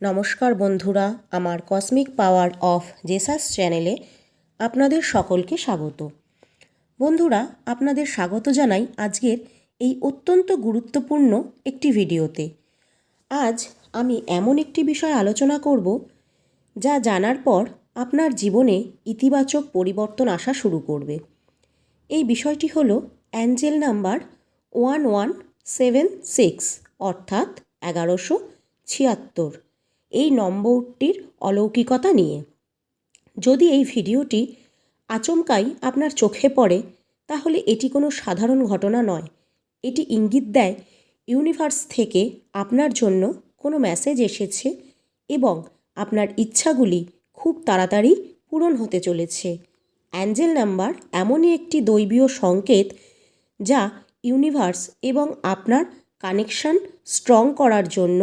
নমস্কার বন্ধুরা, আমার কসমিক পাওয়ার অফ জেসাস চ্যানেলে আপনাদের সকলকে স্বাগত। বন্ধুরা, আপনাদের স্বাগত জানাই আজকের এই অত্যন্ত গুরুত্বপূর্ণ একটি ভিডিওতে। আজ আমি এমন একটি বিষয় আলোচনা করব, যা জানার পর আপনার জীবনে ইতিবাচক পরিবর্তন আসা শুরু করবে। এই বিষয়টি হল angel number one one seven six, অর্থাৎ এগারোশো ছিয়াত্তর। এই নম্বরটির অলৌকিকতা নিয়ে। যদি এই ভিডিওটি আচমকাই আপনার চোখে পড়ে, তাহলে এটি কোনো সাধারণ ঘটনা নয়। এটি ইঙ্গিত দেয় ইউনিভার্স থেকে আপনার জন্য কোনো মেসেজ এসেছে এবং আপনার ইচ্ছাগুলি খুব তাড়াতাড়ি পূরণ হতে চলেছে। অ্যাঞ্জেল নাম্বার এমনই একটি দৈবীয় সংকেত যা ইউনিভার্স এবং আপনার কানেকশন স্ট্রং করার জন্য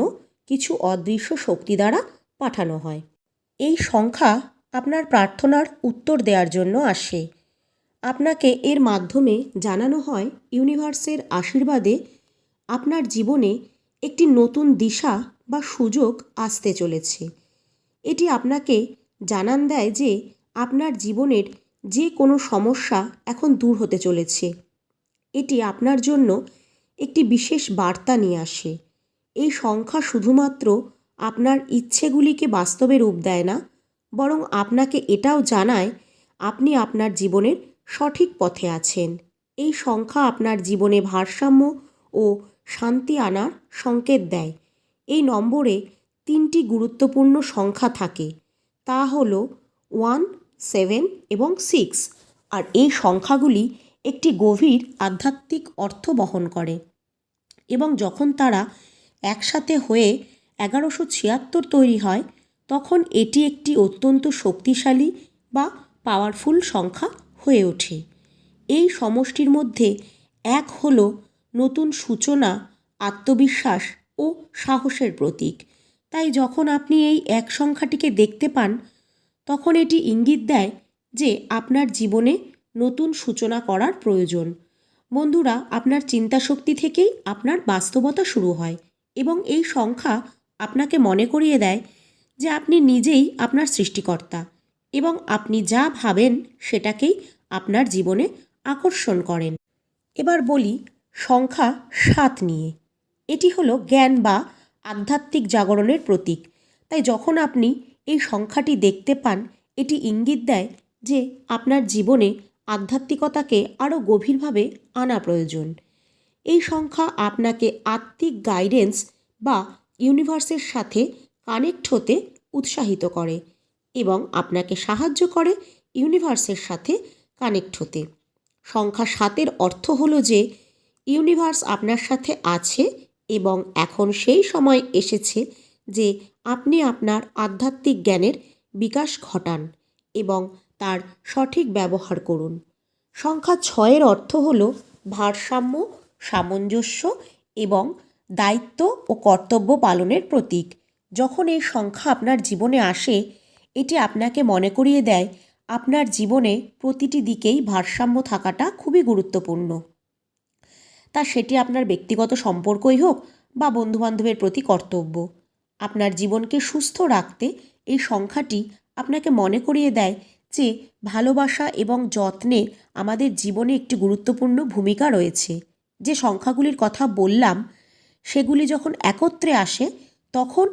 কিছু অদৃশ্য শক্তি দ্বারা পাঠানো হয়। এই সংখ্যা আপনার প্রার্থনার উত্তর দেওয়ার জন্য আসে। আপনাকে এর মাধ্যমে জানানো হয় ইউনিভার্সের আশীর্বাদে আপনার জীবনে একটি নতুন দিশা বা সুযোগ আসতে চলেছে। এটি আপনাকে জানান দেয় যে আপনার জীবনের যে কোনো সমস্যা এখন দূর হতে চলেছে। এটি আপনার জন্য একটি বিশেষ বার্তা নিয়ে আসে। এই সংখ্যা শুধুমাত্র আপনার ইচ্ছেগুলিকে বাস্তবে রূপ দেয় না, বরং আপনাকে এটাও জানায় আপনি আপনার জীবনের সঠিক পথে আছেন। এই সংখ্যা আপনার জীবনে ভারসাম্য ও শান্তি আনার সংকেত দেয়। এই নম্বরে তিনটি গুরুত্বপূর্ণ সংখ্যা থাকে, তা হলো ওয়ান, সেভেন এবং সিক্স। আর এই সংখ্যাগুলি একটি গভীর আধ্যাত্মিক অর্থ বহন করে এবং যখন তারা একসাথে হয়ে এগারোশো ছিয়াত্তর তৈরি হয়, তখন এটি একটি অত্যন্ত শক্তিশালী বা পাওয়ারফুল সংখ্যা হয়ে ওঠে। এই সমষ্টির মধ্যে এক হল নতুন সূচনা, আত্মবিশ্বাস ও সাহসের প্রতীক। তাই যখন আপনি এই এক সংখ্যাটিকে দেখতে পান, তখন এটি ইঙ্গিত দেয় যে আপনার জীবনে নতুন সূচনা করার প্রয়োজন। বন্ধুরা, আপনার চিন্তাশক্তি থেকেই আপনার বাস্তবতা শুরু হয়। এবং এই সংখ্যা আপনাকে মনে করিয়ে দেয় যে আপনি নিজেই আপনার সৃষ্টিকর্তা এবং আপনি যা ভাবেন সেটাকেই আপনার জীবনে আকর্ষণ করেন। এবার বলি সংখ্যা সাত নিয়ে। এটি হলো জ্ঞান বা আধ্যাত্মিক জাগরণের প্রতীক। তাই যখন আপনি এই সংখ্যাটি দেখতে পান, এটি ইঙ্গিত দেয় যে আপনার জীবনে আধ্যাত্মিকতাকে আরও গভীরভাবে আনা প্রয়োজন। এই সংখ্যা আপনাকে আত্মিক গাইডেন্স বা ইউনিভার্সের সাথে কানেক্ট হতে উৎসাহিত করে এবং আপনাকে সাহায্য করে ইউনিভার্সের সাথে কানেক্ট হতে। সংখ্যা সাতের অর্থ হলো যে ইউনিভার্স আপনার সাথে আছে এবং এখন সেই সময় এসেছে যে আপনি আপনার আধ্যাত্মিক জ্ঞানের বিকাশ ঘটান এবং তার সঠিক ব্যবহার করুন। সংখ্যা ছয়ের অর্থ হল ভারসাম্য সামঞ্জস্য এবং দায়িত্ব ও কর্তব্য পালনের প্রতীক। যখন এই সংখ্যা আপনার জীবনে আসে, এটি আপনাকে মনে করিয়ে দেয়, আপনার জীবনে প্রতিটি দিকেই ভারসাম্য থাকাটা খুবই গুরুত্বপূর্ণ। তা সেটি আপনার ব্যক্তিগত সম্পর্কই হোক বা বন্ধুবান্ধবের প্রতি কর্তব্য। আপনার জীবনকে সুস্থ রাখতে এই সংখ্যাটি আপনাকে মনে করিয়ে দেয় যে ভালোবাসা এবং যত্নে আমাদের জীবনে একটি গুরুত্বপূর্ণ ভূমিকা রয়েছে। যে সংখ্যাগুলির কথা বললাম, সেগুলি যখন একত্রে আসে, তখন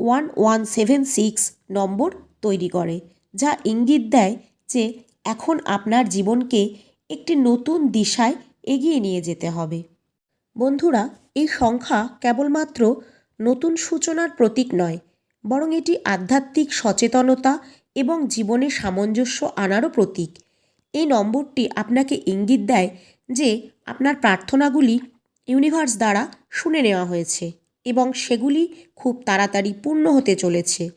one one seven six number তৈরি করে, যা ইঙ্গিত দেয় যে এখন আপনার জীবনকে একটি নতুন দিশায় এগিয়ে নিয়ে যেতে হবে। বন্ধুরা, এই সংখ্যা কেবলমাত্র নতুন সূচনার প্রতীক নয়, বরং এটি আধ্যাত্মিক সচেতনতা এবং জীবনে সামঞ্জস্য আনারও প্রতীক। এই নম্বরটি আপনাকে ইঙ্গিত দেয় যে আপনার প্রার্থনাগুলি ইউনিভার্স দ্বারা শুনে নেওয়া হয়েছে এবং সেগুলি খুব তাড়াতাড়ি পূর্ণ হতে চলেছে।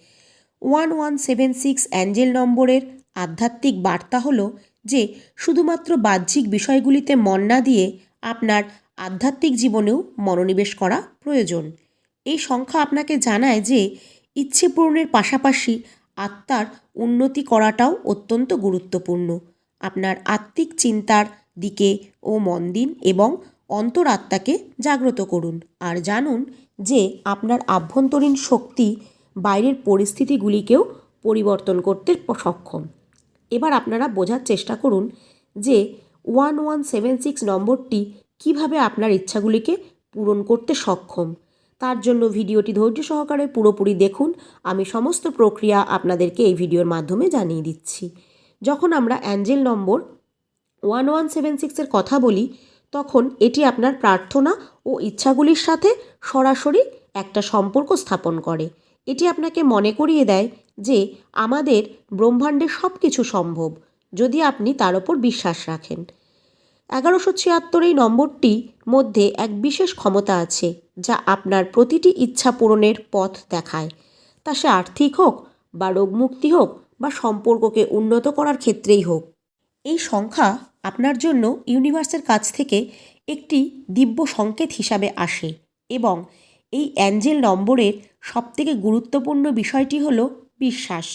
One one seven six angel নম্বরের আধ্যাত্মিক বার্তা হলো যে শুধুমাত্র বাহ্যিক বিষয়গুলিতে মন না দিয়ে আপনার আধ্যাত্মিক জীবনেও মনোনিবেশ করা প্রয়োজন। এই সংখ্যা আপনাকে জানায় যে ইচ্ছে পূরণের পাশাপাশি আত্মার উন্নতি করাটাও অত্যন্ত গুরুত্বপূর্ণ। আপনার আত্মিক চিন্তার দিকে ও মন দিন এবং অন্তরাত্মাকে জাগ্রত করুন। আর জানুন যে আপনার আভ্যন্তরীণ শক্তি বাইরের পরিস্থিতিগুলিকেও পরিবর্তন করতে সক্ষম। এবার আপনারা বোঝার চেষ্টা করুন যে ওয়ান ওয়ান সেভেন সিক্স নম্বরটি কীভাবে আপনার ইচ্ছাগুলিকে পূরণ করতে সক্ষম। তার জন্য ভিডিওটি ধৈর্য সহকারে পুরোপুরি দেখুন। আমি সমস্ত প্রক্রিয়া আপনাদেরকে এই ভিডিওর মাধ্যমে জানিয়ে দিচ্ছি। যখন আমরা angel number one one seven সিক্সের কথা বলি, তখন এটি আপনার প্রার্থনা ও ইচ্ছাগুলির সাথে সরাসরি একটা সম্পর্ক স্থাপন করে। এটি আপনাকে মনে করিয়ে দেয় যে আমাদের ব্রহ্মাণ্ডে সব কিছু সম্ভব, যদি আপনি তার ওপর বিশ্বাস রাখেন। এগারোশো ছিয়াত্তর এই নম্বরটি মধ্যে এক বিশেষ ক্ষমতা আছে, যা আপনার প্রতিটি ইচ্ছা পূরণের পথ দেখায়। তা সে আর্থিক হোক, বা রোগমুক্তি হোক, বা সম্পর্ককে উন্নত করার ক্ষেত্রেই হোক। এই সংখ্যা আপনার জন্য ইউনিভার্সের কাছ থেকে একটি দিব্য সংকেত হিসাবে আসে এবং এই অ্যাঞ্জেল নম্বরের সবথেকে গুরুত্বপূর্ণ বিষয়টি হল বিশ্বাস।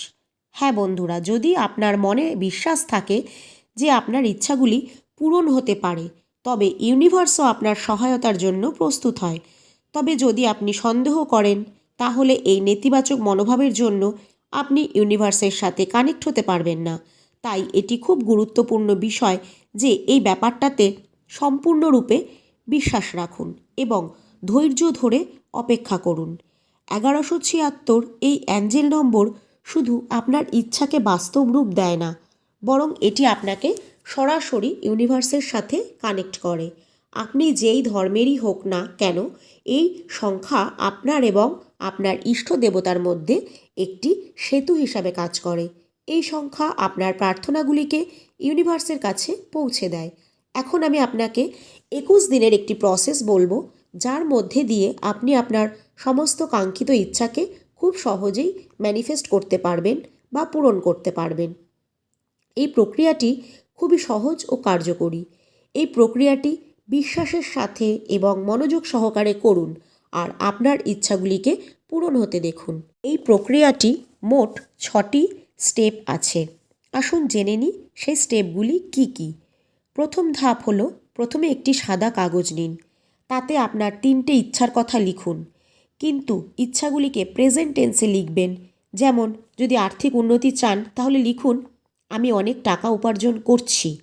হ্যাঁ বন্ধুরা, যদি আপনার মনে বিশ্বাস থাকে যে আপনার ইচ্ছাগুলি পূরণ হতে পারে, তবে ইউনিভার্সও আপনার সহায়তার জন্য প্রস্তুত হয়। তবে যদি আপনি সন্দেহ করেন, তাহলে এই নেতিবাচক মনোভাবের জন্য আপনি ইউনিভার্সের সাথে কানেক্ট হতে পারবেন না। তাই এটি খুব গুরুত্বপূর্ণ বিষয় যে এই ব্যাপারটাতে সম্পূর্ণরূপে বিশ্বাস রাখুন এবং ধৈর্য ধরে অপেক্ষা করুন। এগারোশো ছিয়াত্তর এই অ্যাঞ্জেল নম্বর শুধু আপনার ইচ্ছাকে বাস্তব রূপ দেয় না, বরং এটি আপনাকে সরাসরি ইউনিভার্সের সাথে কানেক্ট করে। আপনি যেই ধর্মেরই হোক না কেন, এই সংখ্যা আপনার এবং আপনার ইষ্ট দেবতার মধ্যে একটি সেতু হিসাবে কাজ করে। এই সংখ্যা আপনার প্রার্থনাগুলিকে ইউনিভার্সের কাছে পৌঁছে দেয়। এখন আমি আপনাকে একুশ দিনের একটি প্রসেস বলব, যার মধ্যে দিয়ে আপনি আপনার সমস্ত কাঙ্ক্ষিত ইচ্ছাকে খুব সহজেই ম্যানিফেস্ট করতে পারবেন বা পূরণ করতে পারবেন। এই প্রক্রিয়াটি খুবই সহজ ও কার্যকরী। এই প্রক্রিয়াটি বিশ্বাসের সাথে এবং মনোযোগ সহকারে করুন আর আপনার ইচ্ছাগুলিকে পূরণ হতে দেখুন। এই প্রক্রিয়াটি মোট ছটি স্টেপ আছে। আসুন জেনে নিই সেই স্টেপগুলি কি কি। প্রথম ধাপ হলো, প্রথমে একটি সাদা কাগজ নিন। তাতে আপনার তিনটে ইচ্ছার কথা লিখুন। কিন্তু ইচ্ছাগুলিকে প্রেজেন্ট টেন্সে লিখবেন। যেমন, যদি আর্থিক উন্নতি চান, তাহলে লিখুন, আমি অনেক টাকা উপার্জন করছি।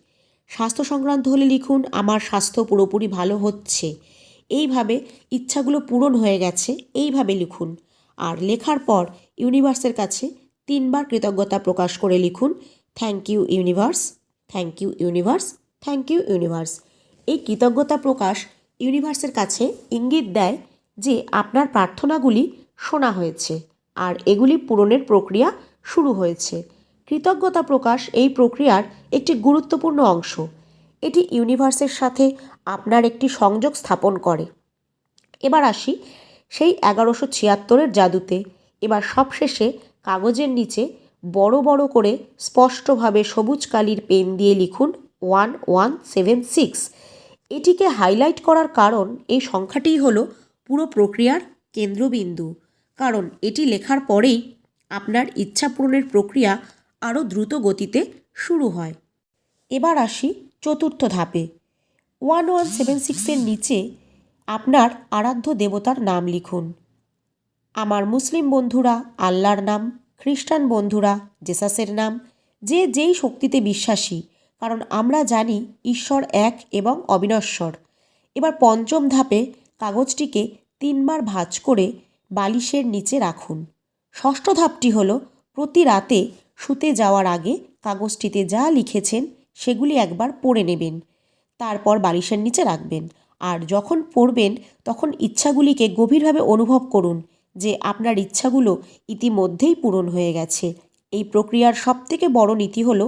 স্বাস্থ্য সংক্রান্ত হলে লিখুন, আমার স্বাস্থ্য পুরোপুরি ভালো হচ্ছে। এইভাবে ইচ্ছাগুলো পূরণ হয়ে গেছে এইভাবে লিখুন। আর লেখার পর ইউনিভার্সের কাছে তিনবার কৃতজ্ঞতা প্রকাশ করে লিখুন thank you universe thank you universe thank you universe এই কৃতজ্ঞতা প্রকাশ ইউনিভার্সের কাছে ইঙ্গিত দেয় যে আপনার প্রার্থনাগুলি শোনা হয়েছে আর এগুলি পূরণের প্রক্রিয়া শুরু হয়েছে। কৃতজ্ঞতা প্রকাশ এই প্রক্রিয়ার একটি গুরুত্বপূর্ণ অংশ। এটি ইউনিভার্সের সাথে আপনার একটি সংযোগ স্থাপন করে। এবার আসি সেই এগারোশো ছিয়াত্তরের জাদুতে। এবার সবশেষে কাগজের নিচে বড় বড় করে স্পষ্টভাবে সবুজ কালির পেন দিয়ে লিখুন ওয়ান ওয়ান সেভেন সিক্স। এটিকে হাইলাইট করার কারণ এই সংখ্যাটিই হলো পুরো প্রক্রিয়ার কেন্দ্রবিন্দু। কারণ এটি লেখার পরেই আপনার ইচ্ছা পূরণের প্রক্রিয়া আরও দ্রুত গতিতে শুরু হয়। এবার আসি চতুর্থ ধাপে। ওয়ান ওয়ান সেভেন সিক্সের নিচে আপনার আরাধ্য দেবতার নাম লিখুন। আমার মুসলিম বন্ধুরা, আল্লাহর নাম, খ্রিস্টান বন্ধুরা, জেসাসের নাম, যে যেই শক্তিতে বিশ্বাসী, কারণ আমরা জানি ঈশ্বর এক এবং অবিনশ্বর। এবার পঞ্চম ধাপে কাগজটিকে তিনবার ভাঁজ করে বালিশের নিচে রাখুন। ষষ্ঠ ধাপটি হল, প্রতি রাতে শুতে যাওয়ার আগে কাগজটিতে যা লিখেছেন সেগুলি একবার পড়ে নেবেন। তারপর বালিশের নিচে রাখবেন। আর যখন পড়বেন, তখন ইচ্ছাগুলিকে গভীরভাবে অনুভব করুন। যে আপনার ইচ্ছাগুলো ইতিমধ্যেই পূরণ হয়ে গেছে। এই প্রক্রিয়ার সবথেকে বড় নীতি হলো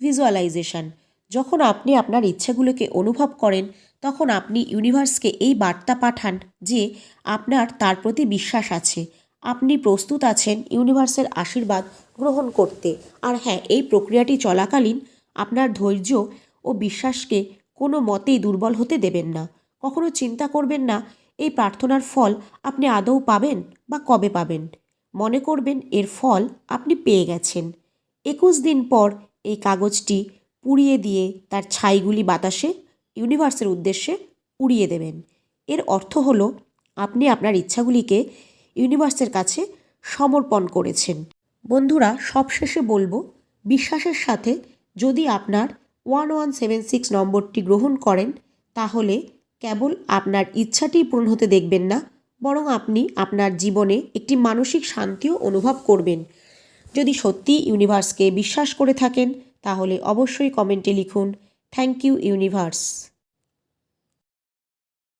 ভিজুয়ালাইজেশন। যখন আপনি আপনার ইচ্ছাগুলোকে অনুভব করেন, তখন আপনি ইউনিভার্সকে এই বার্তা পাঠান যে আপনার তার প্রতি বিশ্বাস আছে। আপনি প্রস্তুত আছেন ইউনিভার্সের আশীর্বাদ গ্রহণ করতে। আর হ্যাঁ এই প্রক্রিয়াটি চলাকালীন আপনার ধৈর্য ও বিশ্বাসকে কোনো মতেই দুর্বল হতে দেবেন না। কখনো চিন্তা করবেন না, এই প্রার্থনার ফল আপনি আদৌ পাবেন? বা কবে পাবেন? মনে করবেন এর ফল আপনি পেয়ে গেছেন। একুশ দিন পর এই কাগজটি পুড়িয়ে দিয়ে তার ছাইগুলি বাতাসে ইউনিভার্সের উদ্দেশ্যে উড়িয়ে দেবেন। এর অর্থ হলো, আপনি আপনার ইচ্ছাগুলিকে ইউনিভার্সের কাছে সমর্পণ করেছেন। বন্ধুরা, সবশেষে বলব, বিশ্বাসের সাথে যদি আপনার ওয়ান ওয়ান সেভেন সিক্স নম্বরটি গ্রহণ করেন, তাহলে কেবল আপনার ইচ্ছাটি পূরণ হতে দেখবেন না বরং আপনি আপনার জীবনে একটি মানসিক শান্তিও অনুভব করবেন। যদি সত্যি ইউনিভার্সকে বিশ্বাস করে থাকেন, তাহলে অবশ্যই কমেন্টে লিখুন, থ্যাংক ইউ ইউনিভার্স।